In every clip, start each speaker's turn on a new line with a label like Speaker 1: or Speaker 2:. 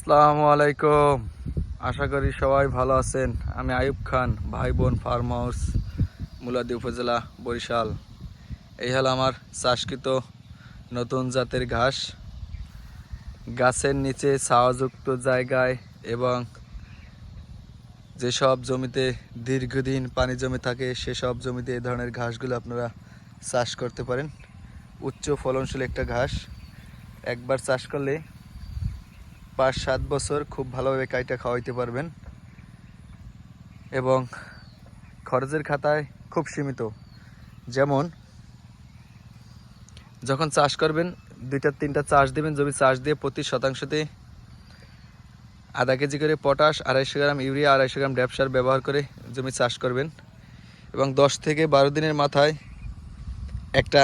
Speaker 1: আসসালামু আলাইকুম। আশা করি সবাই ভালো আছেন। আমি আয়ুব খান, ভাই বোন ফার্ম হাউস, মুলাদি উপজেলা, বরিশাল। এই হলো আমার চাষকৃত নতুন জাতের ঘাস। গাছের নিচে ছাওয়াযুক্ত জায়গায় এবং যেসব জমিতে দীর্ঘদিন পানি জমে থাকে, সেসব জমিতে এই ধরনের ঘাসগুলো আপনারা চাষ করতে পারেন। উচ্চ ফলনশীল একটা ঘাস। একবার চাষ করলে পাঁচ সাত বছর খুব ভালোভাবে কাইটা খাওয়াইতে পারবেন। এবং খরচের খাতায় খুব সীমিত। যেমন, যখন চাষ করবেন, দুইটা, তিনটা চাষ দেবেন, জমি চাষ দিয়ে প্রতি শতাংশতে আধা কেজি করে পটাশ, আড়াইশো গ্রাম ইউরিয়া, আড়াইশো গ্রাম ড্যাপ সার ব্যবহার করে জমি চাষ করবেন। এবং দশ থেকে বারো দিনের মাথায় একটা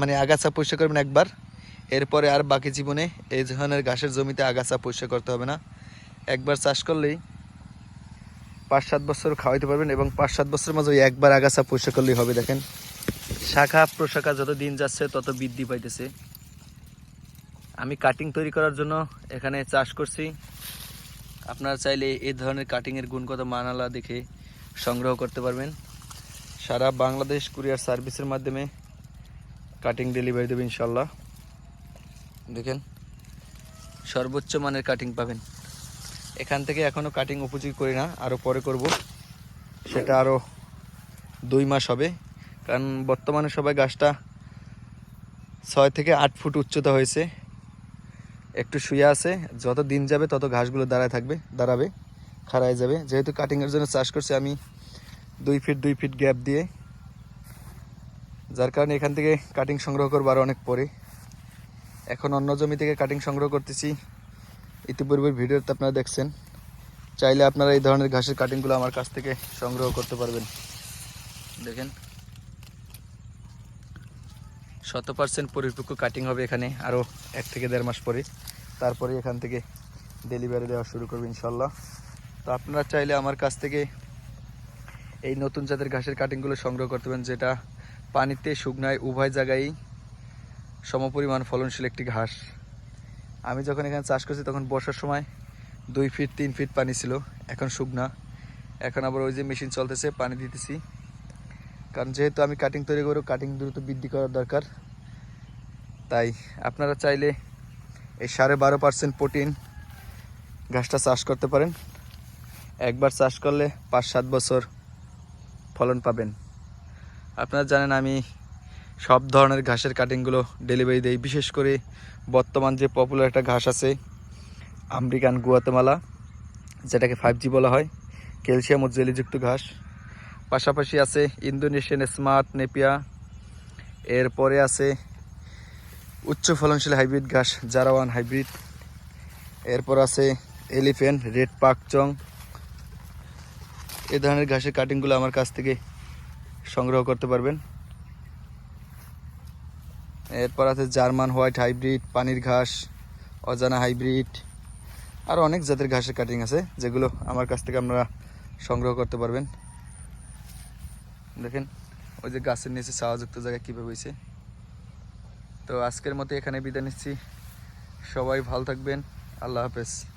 Speaker 1: মানে আগাছা পরিষ্কার করবেন একবার। এরপরে আর বাকি জীবনে এই ধরনের ঘাসের জমিতে আগাছা পরিষ্কার করতে হবে না। একবার চাষ করলেই পাঁচ সাত বছর খাওয়াইতে পারবেন এবং পাঁচ সাত বছরের মাঝে একবার আগাছা পরিষ্কার করলেই হবে, দেখেন। শাখা প্রশাখা যত দিন যাচ্ছে, তত বৃদ্ধি পাইতেছে। আমি কাটিং তৈরি করার জন্য এখানে চাষ করছি। আপনারা চাইলে এই ধরনের কাটিংয়ের গুণগত মানালা দেখে সংগ্রহ করতে পারবেন। সারা বাংলাদেশ কুরিয়ার সার্ভিসের মাধ্যমে কাটিং ডেলিভারি দেবে ইনশাল্লাহ দেখেন। সর্বোচ্চ মানের কাটিং পাবেন। এখান থেকে এখনও কাটিং উপযোগী করি না আরও পরে করব। সেটা আরও দুই মাস হবে, কারণ বর্তমানে সবাই গাছটা ছয় থেকে আট ফুট উচ্চতা হয়েছে। একটু শুয়ে আছে, যত দিন যাবে তত ঘাসগুলো দাঁড়ায় থাকবে, দাঁড়াবে, খাড়ায় যাবে। যেহেতু কাটিংয়ের জন্য চাষ করছি আমি দুই ফিট দুই ফিট গ্যাপ দিয়ে। যার কারণে এখান থেকে কাটিং সংগ্রহ করব আরও অনেক পরে। এখন অন্য জমি থেকে কাটিং সংগ্রহ করতেছি। ইতিপূর্বের ভিডিওতে আপনারা দেখছেন। চাইলে আপনারা এই ধরনের ঘাসের কাটিংগুলো আমার কাছ থেকে সংগ্রহ করতে পারবেন। দেখেন। শত পার্সেন্ট পরিপক্ক কাটিং হবে এখানে আরও এক থেকে দেড় মাস পরে। তারপরে এখান থেকে ডেলিভারি দেওয়া শুরু করবে ইনশাল্লাহ তো আপনারা চাইলে আমার কাছ থেকে এই নতুন জাতের ঘাসের কাটিংগুলো সংগ্রহ করতে পারেন, যেটা পানিতে, শুকনায়, উভয় জায়গায় সমপরিমাণ ফলনশীল একটি ঘাস। আমি যখন এখানে চাষ করছি, তখন বর্ষার সময় দুই ফিট তিন ফিট পানি ছিল, এখন শুকনা। এখন আবার ওই যে মেশিন চলতেছে, পানি দিতেছি। কারণ যেহেতু আমি কাটিং তৈরি করব কাটিং দ্রুত বৃদ্ধি করার দরকার। তাই আপনারা চাইলে এই সাড়ে বারো পার্সেন্ট প্রোটিন ঘাসটা চাষ করতে পারেন। একবার চাষ করলে পাঁচ সাত বছর ফলন পাবেন। আপনারা জানেন আমি সব ধরনের ঘাসের কাটিংগুলো ডেলিভারি দেই। বিশেষ করে বর্তমান যে পপুলার একটা ঘাস আছে, আমেরিকান গুয়াতেমালা, যেটাকে ফাইভ জি বলা হয় ক্যালসিয়াম ও জেলিযুক্ত ঘাস। পাশাপাশি আছে ইন্দোনেশিয়ান স্মার্ট নেপিয়া এরপরে আছে উচ্চ ফলনশীল হাইব্রিড ঘাস জারাওয়ান হাইব্রিড এরপর আছে এলিফেন্ট রেড পাকচং এই ধরনের ঘাসের কাটিংগুলো আমার কাছ থেকে সংগ্রহ করতে পারবেন। এরপর আছে জার্মান হোয়াইট হাইব্রিড, পানির ঘাস, অজানা হাইব্রিড। আর অনেক জাতের ঘাসের কাটিং আছে, যেগুলো আমার কাছ থেকে আপনারা সংগ্রহ করতে পারবেন। দেখেন, ওই যে গাছের নিচে ছাওয়াযুক্ত জায়গায় কীভাবে হয়েছে। তো আজকের মতো এখানে বিদায় নিচ্ছি। সবাই ভালো থাকবেন। আল্লাহ হাফেজ।